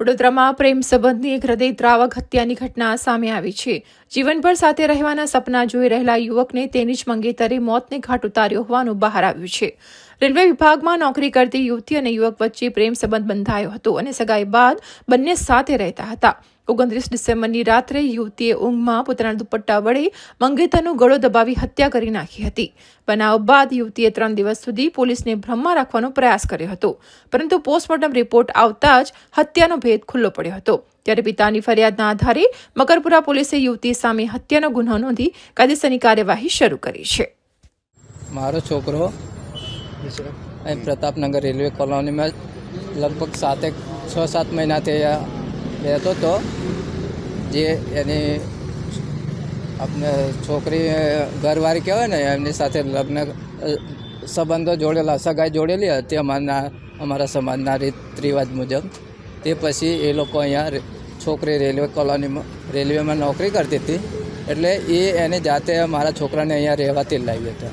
વડોદરામાં પ્રેમ સંબંધની એક હૃદયદ્રાવક હત્યાની ઘટના સામે આવી છે. જીવનભર સાથે રહેવાના સપના જોઈ રહેલા યુવકને તેની જ મંગેતરે મોતને ઘાટ ઉતાર્યો હોવાનું બહાર આવ્યું છે. રેલવે વિભાગમાં નોકરી કરતી યુવતી અને યુવક વચ્ચે પ્રેમ સંબંધ બંધાયો હતો અને સગાઈ બાદ બંને સાથે રહેતા હતા. ઓગણત્રીસ ડિસેમ્બરની રાત્રે યુવતીએ ઊંઘમાં પોતાના દુપટ્ટા વડે મંગેતરનો ગળો દબાવી હત્યા કરી નાખી હતી. બનાવ બાદ યુવતીએ ત્રણ દિવસ સુધી પોલીસને ભ્રમમાં રાખવાનો પ્રયાસ કર્યો હતો. પરંતુ પોસ્ટમોર્ટમ રિપોર્ટ આવતા જ હત્યાનો ભેદ ખુલ્લો પડ્યો હતો. ત્યારે પિતાની ફરિયાદના આધારે મકરપુરા પોલીસે યુવતી સામે હત્યાનો ગુનો નોંધી કાયદેસરની કાર્યવાહી શરૂ કરી છે. મારો છોકરો પ્રતાપનગર રેલવે કોલોનીમાં લગભગ સાતેક છ સાત મહિનાથી રહેતો હતો જે એની આપણે છોકરી ઘરવાળી કહેવાય ને, એમની સાથે લગ્ન સંબંધો જોડેલા, સગાઈ જોડેલી હતી અમારના, અમારા સમાજના રીત રિવાજ મુજબ. તે પછી એ લોકો અહીંયા છોકરી રેલવે કોલોનીમાં, રેલવેમાં નોકરી કરતી હતી. એટલે એ એને જાતે મારા છોકરાને અહીંયા રહેવાથી લાવી હતા.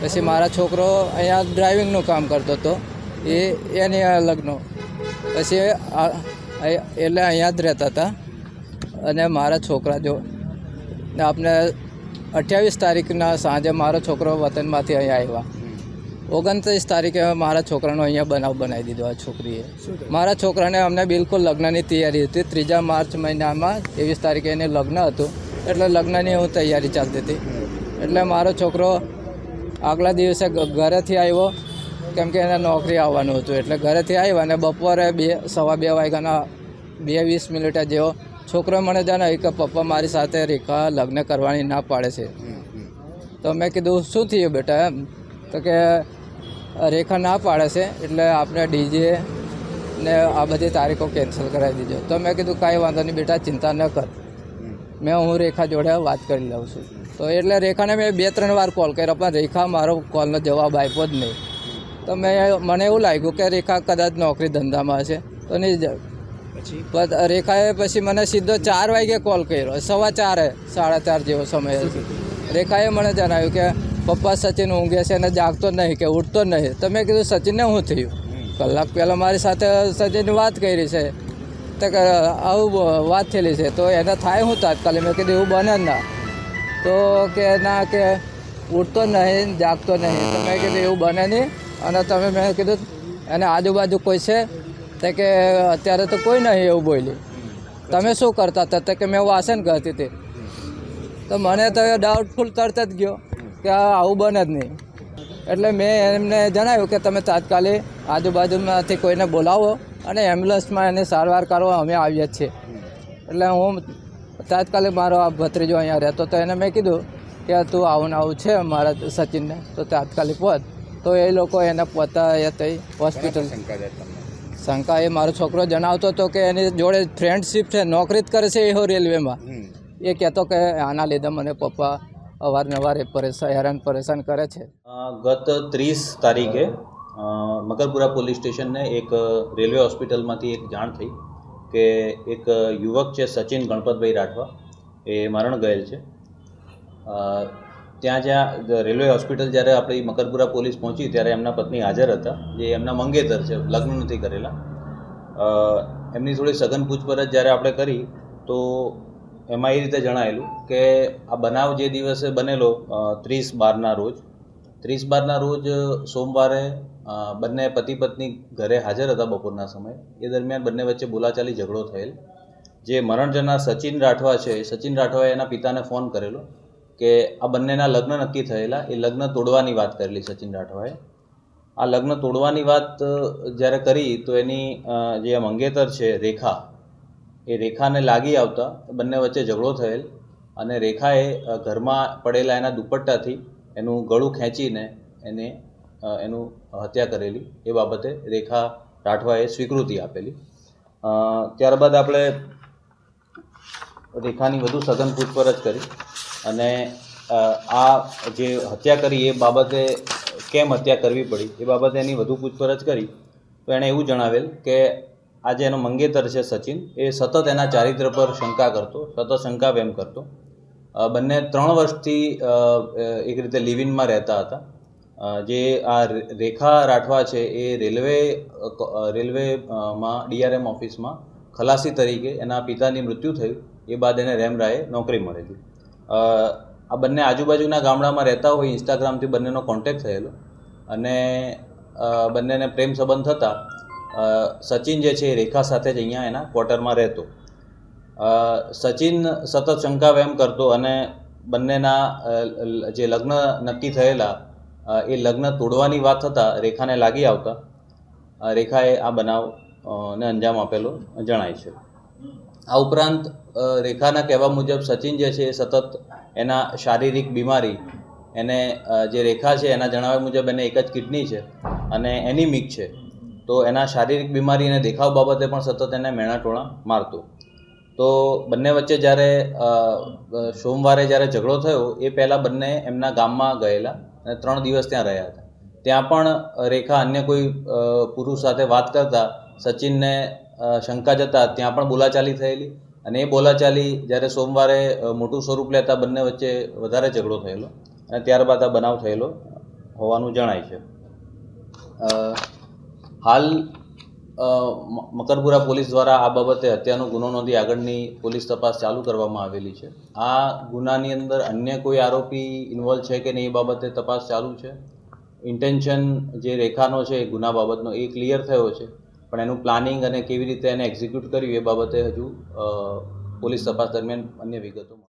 પછી મારા છોકરો અહીંયા ડ્રાઇવિંગનું કામ કરતો હતો. એ, એની લગ્નો. પછી એટલે અહીંયા જ રહેતા હતા. અને મારા છોકરા જો આપણે અઠ્યાવીસ તારીખના સાંજે મારો છોકરો વતનમાંથી અહીંયા આવ્યા. ઓગણત્રીસ તારીખે મારા છોકરાનો અહીંયા બનાવ બનાવી દીધો આ છોકરીએ. મારા છોકરાને અમને બિલકુલ લગ્નની તૈયારી હતી. ત્રીજા માર્ચ મહિનામાં ત્રેવીસ તારીખે એને લગ્ન હતું. એટલે લગ્નની હું તૈયારી ચાલતી હતી. એટલે મારો છોકરો આગલા દિવસે ઘરેથી આવ્યો. કેમ કે એને નોકરી આવવાનું હતું. એટલે ઘરેથી આવ્યા અને બપોરે બે સવા બે વાગ્યાના બે વીસ મિનિટે જેવો છોકરો મને જણાવ્યું કે પપ્પા મારી સાથે રેખા લગ્ન કરવાની ના પાડે છે. તો મેં કીધું શું થયું બેટા? એમ. તો કે રેખા ના પાડે છે એટલે આપણે ડીજે ને આ બધી તારીખો કેન્સલ કરાવી દીધો તો મેં કીધું કાંઈ વાંધો નહીં બેટા ચિંતા ન કર. મેં હું રેખા જોડે વાત કરી લઉં છું. તો એટલે રેખાને મેં બે ત્રણ વાર કોલ કર્યો પણ રેખા મારો કોલનો જવાબ આપ્યો જ નહીં. તો મેં મને એવું લાગ્યું કે રેખા કદાચ નોકરી ધંધામાં હશે તો નહીં જ. પછી? રેખાએ પછી મને સીધો ચાર વાગે કોલ કર્યો. સવા ચારે સાડા ચાર જેવો સમય હતો. રેખાએ મને જણાવ્યું કે પપ્પા સચિન ઊંઘે છે અને જાગતો નહીં કે ઉઠતો નહીં. તો મેં કીધું સચિનને શું થયું? કલાક પહેલાં મારી સાથે સચિન વાત કરી છે. તો કે આવું વાત થયેલી છે. તો એને થાય હું તાત્કાલિક? મેં કીધું એવું બને ના. તો કે ના કે ઉઠતો નહીં જાગતો નહીં. તો મેં કીધું એવું બને નહીં. અને તમે મેં કીધું, એને આજુબાજુ કોઈ છે? તે કે, અત્યારે તો કોઈ નહીં, એવું બોલી તમે શું કરતા હતા? તે કે, મેં વાસણ કરતી હતી. તો મને તો એ ડાઉટફુલ તરત જ ગયો કે આવું બને જ નહીં. એટલે મેં એમને જણાવ્યું કે, તમે તાત્કાલિક આજુબાજુમાંથી કોઈને બોલાવો અને એમ્બ્યુલન્સમાં એને સારવાર કરવા અમે આવીએ છીએ. એટલે હું તાત્કાલિક મારો આ ભત્રીજો અહીંયા રહેતો તો એને મેં કીધું કે, તું આવું ને આવું છે, મારા સચિનને, તો તાત્કાલિક પહોંચ તો એ લોકો એને પોતા એ થઈ હોસ્પિટલ શંકા એ મારો છોકરો જણાવતો હતો કે એની જોડે ફ્રેન્ડશીપ છે નોકરી જ કરે છે એ રેલવેમાં એ કહેતો કે આના લીધે મને પપ્પા અવારનવાર એ પરેશાન હેરાન પરેશાન કરે છે. ગત ત્રીસ તારીખે મકરપુરા પોલીસ સ્ટેશનને એક રેલવે હોસ્પિટલમાંથી એક જાણ થઈ કે એક યુવક છે સચિન ગણપતભાઈ રાઠવા. એ મરણ ગયેલ છે. ત્યાં જ્યાં રેલવે હોસ્પિટલ જ્યારે આપણી મકરપુરા પોલીસ પહોંચી ત્યારે એમના પત્ની હાજર હતા, જે એમના મંગેતર છે, લગ્ન નથી કરેલા. એમની થોડી સઘન પૂછપરછ જ્યારે આપણે કરી, તો એમાં એ રીતે જણાયેલું કે આ બનાવ જે દિવસે બનેલો ત્રીસ બારના રોજ, ત્રીસ બારના રોજ સોમવારે બંને પતિ પત્ની ઘરે હાજર હતા બપોરના સમયે. એ દરમિયાન બંને વચ્ચે બોલાચાલી ઝઘડો થયેલ. જે મરણ જનાર સચિન રાઠવા છે, સચિન રાઠવાએ એના પિતાને ફોન કરેલો. કે આ બંનેના લગ્ન નક્કી થયેલા. એ લગ્ન તોડવાની વાત કરેલી સચિન રાઠવાએ. આ લગ્ન તોડવાની વાત જ્યારે કરી, તો એની જે મંગેતર છે, રેખા, એ રેખાને લાગી આવતા, બંને વચ્ચે ઝઘડો થયેલ અને રેખાએ ઘરમાં પડેલા એના દુપટ્ટાથી એનું ગળું ખેંચીને એને એનું હત્યા કરેલી. એ બાબતે રેખા રાઠવાએ સ્વીકૃતિ આપેલી. ત્યારબાદ આપણે રેખાની વધુ સઘન પૂછપરછ કરી. અને આ જે હત્યા કરી એ બાબતે કેમ હત્યા કરવી પડી એ બાબતે એની વધુ પૂછપરછ કરી. તો એણે એવું જણાવેલ કે આ જે એનો મંગેતર છે સચિન એ સતત એના ચારિત્ર પર શંકા કરતો સતત શંકા વેમ કરતો. બંને ત્રણ વર્ષથી એક રીતે લિવિનમાં રહેતા હતા. જે આ રેખા રાઠવા છે એ રેલવે અ, ક- અ, રેલવે અ, માં ડીઆરએમ ઓફિસમાં ખલાસી તરીકે એના પિતાની મૃત્યુ થયું. એ બાદ એને રેમરાએ નોકરી મળેલી. આ બંને આજુબાજુના ગામડામાં રહેતા હોય, ઇન્સ્ટાગ્રામથી બંનેનો કોન્ટેક્ટ થયેલો. અને બંનેને પ્રેમ સંબંધ થતાં સચિન જે છે એ રેખા સાથે જ અહીંયા એના ક્વાર્ટરમાં રહેતો. સચિન સતત શંકા વહેમ કરતો અને બંનેના જે લગ્ન નક્કી થયેલા એ લગ્ન તોડવાની વાત થતાં રેખાને લાગી આવતા. રેખાએ આ બનાવ ને અંજામ આપેલો જણાય છે. આ ઉપરાંત રેખાના કહેવા મુજબ સચિન જે છે એ સતત એના શારીરિક બીમારી, એને જે રેખા છે એના જણાવ્યા મુજબ એને એક જ કિડની છે અને એનિમિક છે. તો એના શારીરિક બીમારી અને દેખાવ બાબતે પણ સતત એને મેણાટોણા મારતું. તો બંને વચ્ચે જ્યારે સોમવારે જ્યારે ઝઘડો થયો, એ પહેલાં બંને એમના ગામમાં ગયેલા અને ત્રણ દિવસ ત્યાં રહ્યા હતા. ત્યાં પણ રેખા અન્ય કોઈ પુરુષ સાથે વાત કરતા સચિનને શંકા જતા ત્યાં પણ બોલાચાલી થયેલી અને એ બોલાચાલી જ્યારે સોમવારે મોટું સ્વરૂપ લેતા બંને વચ્ચે વધારે ઝઘડો થયેલો અને ત્યારબાદ આ બનાવ થયેલો હોવાનું જણાય છે. હાલ મકરપુરા પોલીસ દ્વારા આ બાબતે હત્યાનો ગુનો નોંધી આગળની પોલીસ તપાસ ચાલુ કરવામાં આવેલી છે. આ ગુનાની અંદર અન્ય કોઈ આરોપી ઇન્વોલ્વ છે કે નહીં એ બાબતે તપાસ ચાલુ છે? ઇન્ટેન્શન જે રેખાનો છે એ ગુના બાબતનો એ ક્લિયર થયો છે? પણ એનું પ્લાનિંગ અને કેવી રીતે એને એક્ઝિક્યુટ કર્યું એ બાબતે હજુ પોલીસ તપાસ દરમિયાન અન્ય વિગતો